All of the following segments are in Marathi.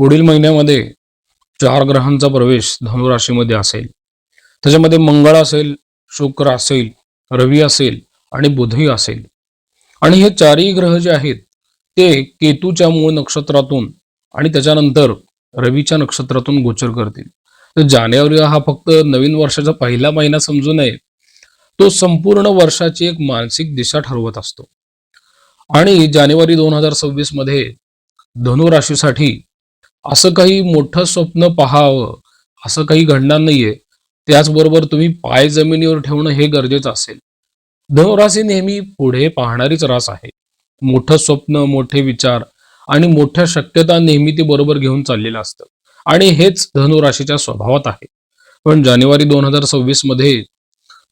पुढील महिन्यामध्ये चार ग्रहांचा प्रवेश धनुराशीमध्ये असेल. त्याच्यामध्ये मंगळ असेल शुक्र असेल रवी असेल आणि बुधही असेल. आणि हे चारही ग्रह जे आहेत ते केतूच्या मूळ नक्षत्रातून आणि त्याच्यानंतर रवीच्या नक्षत्रातून गोचर करतील. तर जानेवारी हा फक्त नवीन वर्षाचा पहिला महिना समजू नये. तो संपूर्ण वर्षाची एक मानसिक दिशा ठरवत असतो. आणि जानेवारी दोन हजार सव्वीसमध्ये धनुराशीसाठी असं काही मोठं स्वप्न पहावं असं काही घडणार नाहीये. त्याचबरोबर तुम्ही पाय जमिनीवर ठेवणं हे गरजेचं असेल. धनुराशी नेहमी पुढे पाहणारीच रास आहे. मोठं स्वप्न मोठे विचार आणि मोठ्या शक्यता नेहमी ते बरोबर घेऊन चाललेलं असतं. आणि हेच धनुराशीच्या स्वभावात आहे. पण जानेवारी दोन हजार सव्वीसमध्ये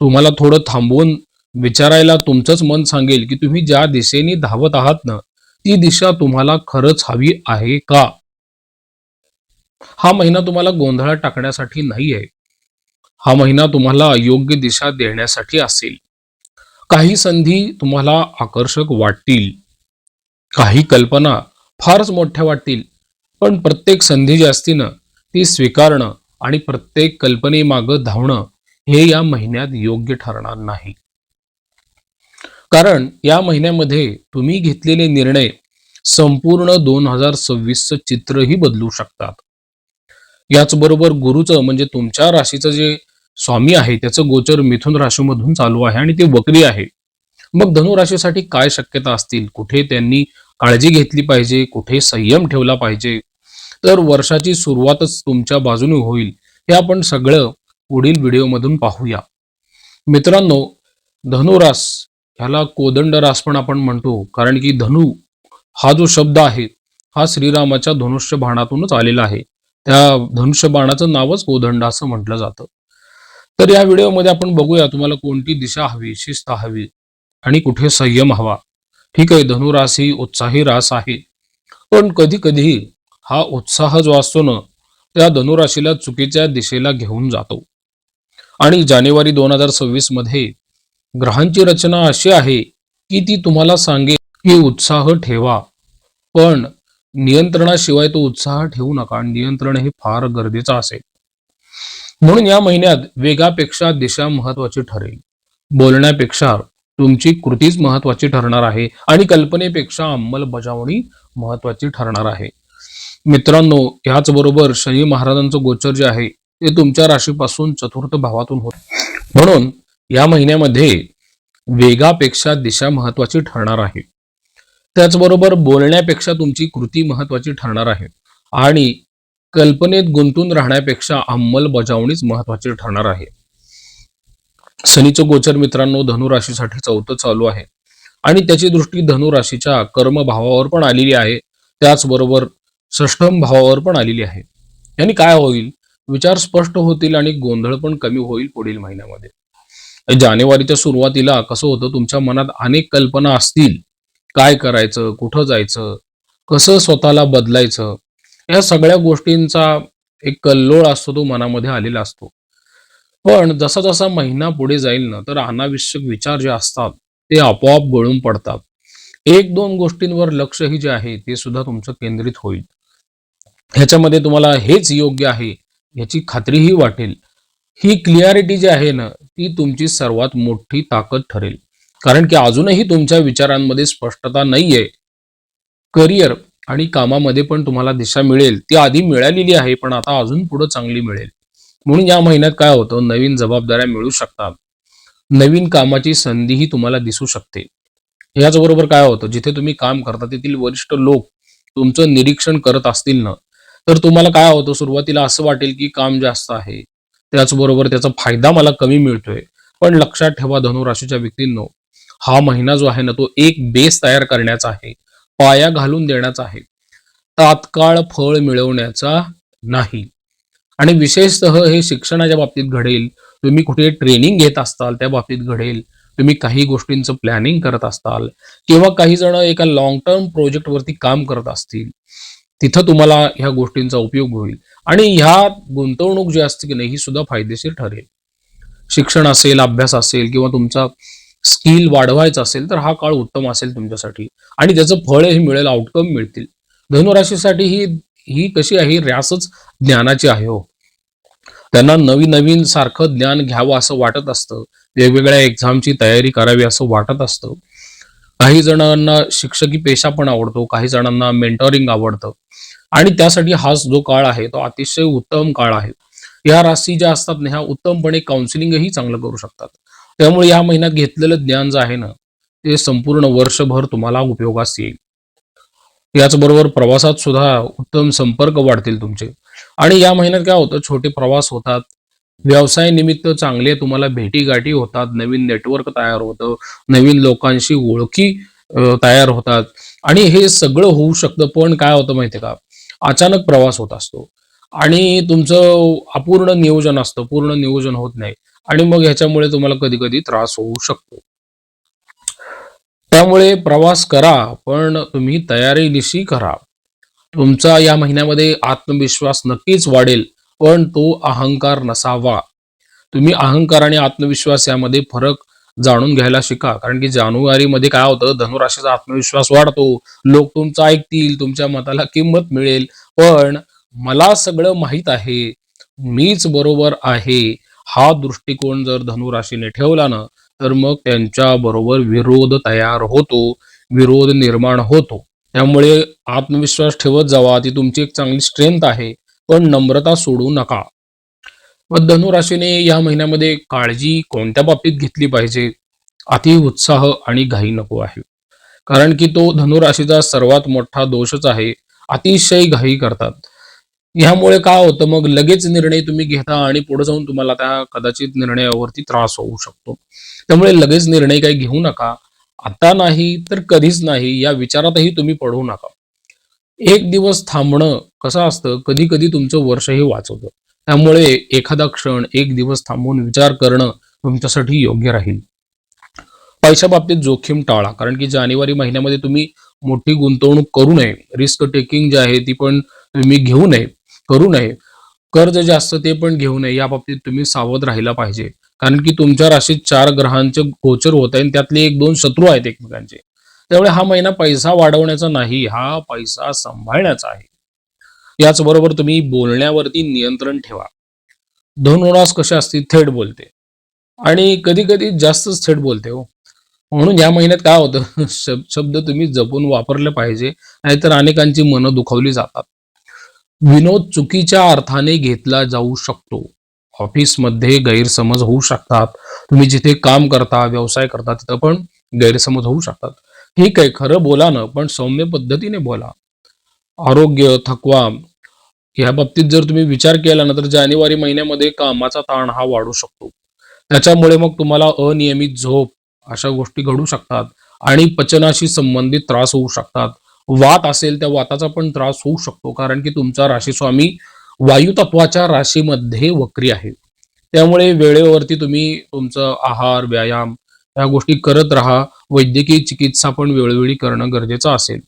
तुम्हाला थोडं थांबवून विचारायला तुमचंच मन सांगेल की तुम्ही ज्या दिशेने धावत आहात ना ती दिशा तुम्हाला खरंच हवी आहे का? हा महिना तुम्हाला गोंधळात टाकण्यासाठी नाही आहे हा महिना तुम्हाला योग्य दिशा देण्यासाठी असेल. काही संधी तुम्हाला आकर्षक वाटतील. काही कल्पना फारच मोठ्या वाटतील. पण प्रत्येक संधी जी ना ती स्वीकारणं आणि प्रत्येक कल्पनेमागं धावणं हे या महिन्यात योग्य ठरणार नाही. कारण या महिन्यामध्ये तुम्ही घेतलेले निर्णय संपूर्ण दोन हजार सव्वीसचं चित्रही बदलू शकतात. याचबरोबर गुरुचं म्हणजे तुमच्या राशीचं जे स्वामी आहे त्याचं गोचर मिथुन राशीमधून चालू आहे आणि ते वक्री आहे. मग धनु राशीसाठी काय शक्यता असतील? कुठे त्यांनी काळजी घेतली पाहिजे? कुठे संयम ठेवला पाहिजे? तर वर्षाची सुरुवातच तुमच्या बाजूने होईल. हे आपण सगळं पुढील व्हिडिओमधून पाहूया. मित्रांनो धनुरास ह्याला कोदंड रास पण आपण म्हणतो कारण की धनु हा जो शब्द आहे हा श्रीरामाच्या धनुष्य बाणातूनच आलेला आहे. त्या धनुष्यबाणाचं नावच कोदंड असं म्हटलं जातं. तर या व्हिडिओमध्ये आपण बघूया तुम्हाला कोणती दिशा हवी शिस्त हवी आणि कुठे संयम हवा. ठीक आहे धनुरास ही उत्साही रास आहे. पण कधी कधी हा उत्साह जो असतो ना त्या धनुराशीला चुकीच्या दिशेला घेऊन जातो. आणि जानेवारी दोन हजार सव्वीसमध्ये ग्रहांची रचना अशी आहे की ती तुम्हाला सांगेल की उत्साह ठेवा. पण नियंत्रणाशिवाय तो उत्साह ठेवू नका. नियंत्रण हे फार गरजेचं असेल. म्हणून या महिन्यात वेगापेक्षा दिशा महत्वाची ठरेल. बोलण्यापेक्षा तुमची कृतीच महत्वाची ठरणार आहे. आणि कल्पनेपेक्षा अंमलबजावणी महत्वाची ठरणार आहे. मित्रांनो ह्याच बरोबर शनी महाराजांचं गोचर जे आहे ते तुमच्या राशीपासून चतुर्थ भावातून होत. म्हणून या महिन्यामध्ये वेगापेक्षा दिशा महत्वाची ठरणार आहे. त्याचबरोबर बोलण्यापेक्षा तुमची कृती महत्वाची ठरणार आहे. आणि कल्पनेत गुंतून राहण्यापेक्षा अंमलबजावणीच महत्वाची ठरणार आहे. शनीचं गोचर मित्रांनो धनुराशीसाठी चौथं चालू आहे. आणि त्याची दृष्टी धनुराशीच्या कर्मभावावर पण आलेली आहे. त्याचबरोबर षष्ठम भावावर पण आलेली आहे. यांनी काय होईल? विचार स्पष्ट होतील आणि गोंधळ पण कमी होईल पुढील महिन्यामध्ये. जानेवारीच्या सुरुवातीला कसं होतं? तुमच्या मनात अनेक कल्पना असतील. काय करायचं कुठं जायचं कसं स्वतःला बदलायचं या सगळ्या गोष्टींचा एक कल्लोळ असतो तो मनामध्ये आलेला असतो. पण जसा जसा महिना पुढे जाईल ना तर अनावश्यक विचार जे असतात ते आपोआप गळून पडतात. एक दोन गोष्टींवर लक्षही जे आहे ते सुद्धा तुमचं केंद्रित होईल. ह्याच्यामध्ये तुम्हाला हेच योग्य आहे याची खात्रीही वाटेल. ही क्लिअरिटी जी आहे ना ती तुमची सर्वात मोठी ताकद ठरेल. कारण की अजूनही तुमच्या विचारांमध्ये स्पष्टता नाहीये. करिअर आणि कामामध्ये पण तुम्हाला दिशा मिळेल. ती आधी मिळालेली आहे पण आता अजून पुढे चांगली मिळेल. म्हणून या महिन्यात काय होतं? नवीन जबाबदाऱ्या मिळू शकतात. नवीन कामाची संधीही तुम्हाला दिसू शकते. याचबरोबर काय होतं? जिथे तुम्ही काम करता तेथील वरिष्ठ लोक तुमचं निरीक्षण करत असतील ना तर तुम्हाला काय होतं? सुरुवातीला असं वाटेल की काम जास्त आहे. त्याचबरोबर त्याचा फायदा मला कमी मिळतोय. पण लक्षात ठेवा धनुराशीच्या व्यक्तींनो हा महिना जो आहे ना तो एक बेस तयार करण्याचा आहे. पाया घालून देण्याचा आहे. तात्काळ फळ मिळवण्याचा नाही. आणि विशेषतः हे शिक्षणाच्या बाबतीत घडेल. तुम्ही कुठे ट्रेनिंग घेत असताल त्या बाबतीत घडेल. तुम्ही काही गोष्टींचं प्लॅनिंग करत असताल. किंवा काही जण एका लॉंग टर्म प्रोजेक्टवरती काम करत असतील. तिथं तुम्हाला ह्या गोष्टींचा उपयोग होईल. आणि ह्या गुंतवणूक जी असते की नाही ही सुद्धा फायदेशीर ठरेल. शिक्षण असेल अभ्यास असेल किंवा तुमचा स्किल वाढवायचा असेल तर हा काळ उत्तम असेल तुमच्यासाठी. आणि त्याचं फळ हे मिळेल आउटकम मिळतील. धनुराशीसाठी ही ही कशी आहे? रॅसच ज्ञानाची आहे हो. त्यांना नवीन नवीन सारखं ज्ञान घ्यावं असं वाटत असतं. वेगवेगळ्या एक्झामची तयारी करावी असं वाटत असतं. काही जणांना शिक्षकी पेशा पण आवडतो काही जणांना मेंटॉरिंग आवडतं. आणि त्यासाठी हा जो काळ आहे तो अतिशय उत्तम काळ आहे. या राशी ज्या असतात ना ह्या उत्तमपणे काउन्सिलिंगही चांगलं करू शकतात. त्यामुळे या महिन्यात घेतलेलं ज्ञान जे आहे ना ते संपूर्ण वर्षभर तुम्हाला उपयोगास येईल. याचबरोबर प्रवासात सुद्धा उत्तम संपर्क वाढतील तुमचे. आणि या महिन्यात काय होतं छोटे प्रवास होतात. व्यवसाय निमित्त चांगले तुम्हाला भेटी गाठी होतात नवीन नेटवर्क तयार होतं नवीन लोकांशी ओळखी तयार होतात. आणि हे सगळं होऊ शकतं पण काय होतं माहितीये का? अचानक प्रवास होत असतो. आणि तुमचं अपूर्ण नियोजन असतं पूर्ण नियोजन होत नाही. आणि मग ह्याच्यामुळे तुम्हाला कधी कधी त्रास होऊ शकतो. त्यामुळे प्रवास करा पण तुम्ही तयारीनिशी करा. तुमचा या महिन्यामध्ये आत्मविश्वास नक्कीच वाढेल पण तो अहंकार नसावा. तुम्ही अहंकार आणि आत्मविश्वास यामध्ये फरक जाणून घ्यायला शिका कारण की जानेवारीमध्ये काय होतं धनुराशीचा आत्मविश्वास वाढतो लोक तुमचं ऐकतील तुमच्या मताला किंमत मिळेल. पण मला सगळं माहीत आहे मीच बरोबर आहे हा दृष्टिकोन जर धनुराशीने ठेवला ना तर मग त्यांच्या बरोबर विरोध तयार होतो विरोध निर्माण होतो. त्यामुळे आत्मविश्वास ठेवत जावा ती तुमची एक चांगली स्ट्रेंथ आहे पण नम्रता सोडू नका. मग धनुराशीने या महिन्यामध्ये काळजी कोणत्या बाबतीत घेतली पाहिजे? अति उत्साह आणि घाई नको आहे. कारण की तो धनुराशीचा सर्वात मोठा दोषच आहे अतिशय घाई करतात. ह्यामुळे काय होतं? मग लगेच निर्णय तुम्ही घेता आणि पुढे जाऊन तुम्हाला त्या कदाचित निर्णयावरती त्रास होऊ शकतो. त्यामुळे लगेच निर्णय काही घेऊ नका. आता नाही तर कधीच नाही या विचारातही तुम्ही पडू नका. एक दिवस थांबणं कसं असतं? कधी कधी तुमचं वर्षही वाचवतं. त्यामुळे एखादा क्षण एक दिवस थांबून विचार करणं तुमच्यासाठी योग्य राहील. पैशा बाबतीत जोखीम टाळा कारण की जानेवारी महिन्यामध्ये तुम्ही मोठी गुंतवणूक करू नये. रिस्क टेकिंग जी आहे ती पण तुम्ही घेऊ नये. करू नये. कर्ज जास्त ते पण घेऊ नये या बाबतीत तुम्ही सावध राहिला पाहिजे. कारण की तुमच्या राशीत चार ग्रहांचे गोचर होत आहे आणि त्यातले एक दोन शत्रू आहेत एकमेकांचे. त्यामुळे हा महिना पैसा वाढवण्याचा नाही हा पैसा सांभाळण्याचा आहे. याचबरोबर तुम्ही बोलण्यावरती नियंत्रण ठेवा. धनुरास कसे असते? थेट बोलते. आणि कधी कधी जास्तच थेट बोलते हो. म्हणून या महिन्यात काय होतं? शब्द तुम्ही जपून वापरले पाहिजे नाहीतर अनेकांची मनं दुखावली जातात. विनोद चुकीच्या अर्थाने घेतला जाऊ शकतो. ऑफिसमध्ये गैरसमज होऊ शकतात. तुम्ही जिथे काम करता व्यवसाय करता तिथं पण गैरसमज होऊ शकतात. ठीक आहे खरं बोला ना पण सौम्य पद्धतीने बोला. आरोग्य थकवा या बाबतीत जर तुम्ही विचार केला ना तर जानेवारी महिन्यामध्ये कामाचा ताण हा वाढू शकतो. त्याच्यामुळे मग तुम्हाला अनियमित झोप अशा गोष्टी घडू शकतात आणि पचनाशी संबंधित त्रास होऊ शकतात. वात असेल त्या वाताचा पण त्रास होऊ शकतो कारण की तुमचा राशीस्वामी वायू तत्वाच्या राशीमध्ये वक्री आहे. त्यामुळे वेळेवरती तुम्ही तुमचं आहार व्यायाम या गोष्टी करत राहा. वैद्यकीय चिकित्सा पण वेळोवेळी करणं गरजेचं असेल.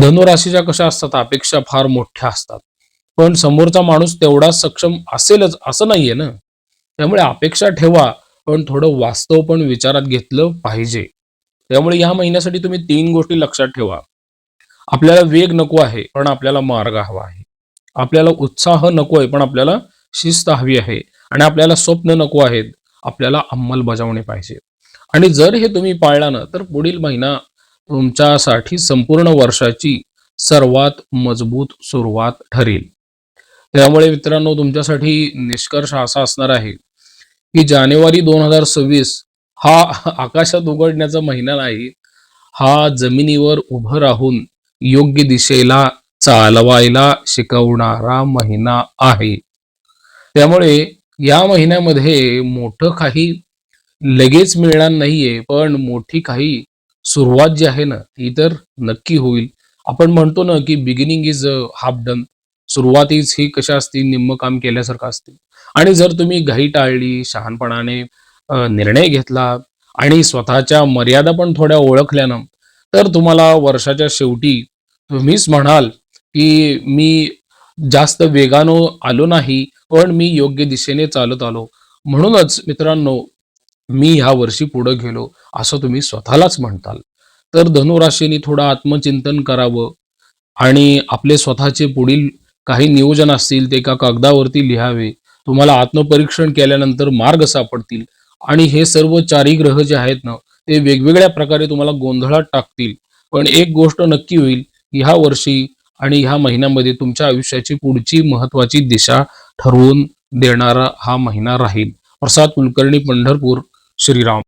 धनुराशीच्या कशा असतात? अपेक्षा फार मोठ्या असतात. पण समोरचा माणूस तेवढा सक्षम असेलच असं नाहीये ना? त्यामुळे अपेक्षा ठेवा पण थोडं वास्तव पण विचारात घेतलं पाहिजे. त्यामुळे या महिन्यासाठी तुम्ही तीन गोष्टी लक्षात ठेवा. आपल्याला वेग नको आहे पण आपल्याला मार्ग हवा आहे. आपल्याला उत्साह नको आहे पण आपल्याला शिस्त हवी आहे. आणि आपल्याला स्वप्न नको आहेत आपल्याला अंमलबजावणी पाहिजे. आणि जर हे तुम्ही पाळला ना तर पुढील महिना तुमच्यासाठी संपूर्ण वर्षाची सर्वात मजबूत सुरुवात ठरेल. त्यामुळे मित्रांनो तुमच्यासाठी निष्कर्ष असा असणार आहे की जानेवारी दोन हजार सव्वीस हा आकाशात उघडण्याचा महिना नाही हा जमिनीवर उभं राहून योग्य दिशेला चालवायला शिकवणारा महिना आहे. त्यामुळे या महिन्यामध्ये मोठं काही लगेच मिळणार नाहीये पण मोठी काही सुरुवात जी आहे ना ती तर नक्की होईल. आपण म्हणतो ना की बिगिनिंग इज हाफ डन सुरुवातीच ही कशा असतील निम्म काम केल्यासारखं असतील. आणि जर तुम्ही घाई टाळली शहाणपणाने निर्णय घेतला आणि स्वतःच्या मर्यादा पण थोड्या ओळखल्यानं तर तुम्हाला वर्षाच्या शेवटी तुम्हीच म्हणाल की मी जास्त वेगानं आलो नाही पण मी योग्य दिशेने चालत आलो. म्हणूनच मित्रांनो मी ह्या वर्षी पुढे गेलो असं तुम्ही स्वतःलाच म्हणताल. तर धनुराशीने थोडं आत्मचिंतन करावं आणि आपले स्वतःचे पुढील काही नियोजन असतील ते एका कागदावरती लिहावे. तुम्हाला आत्मपरीक्षण केल्यानंतर मार्ग सापडतील. आणि हे सर्व चारही ग्रह जे आहेत ना ते वेगवेगळ्या प्रकारे तुम्हाला गोंधळात टाकतील. पण एक गोष्ट नक्की होईल ह्या वर्षी आणि ह्या महिन्यामध्ये तुमच्या आयुष्याची पुढची महत्वाची दिशा ठरवून देणारा हा महिना राहील. प्रसाद कुलकर्णी पंढरपूर श्रीराम.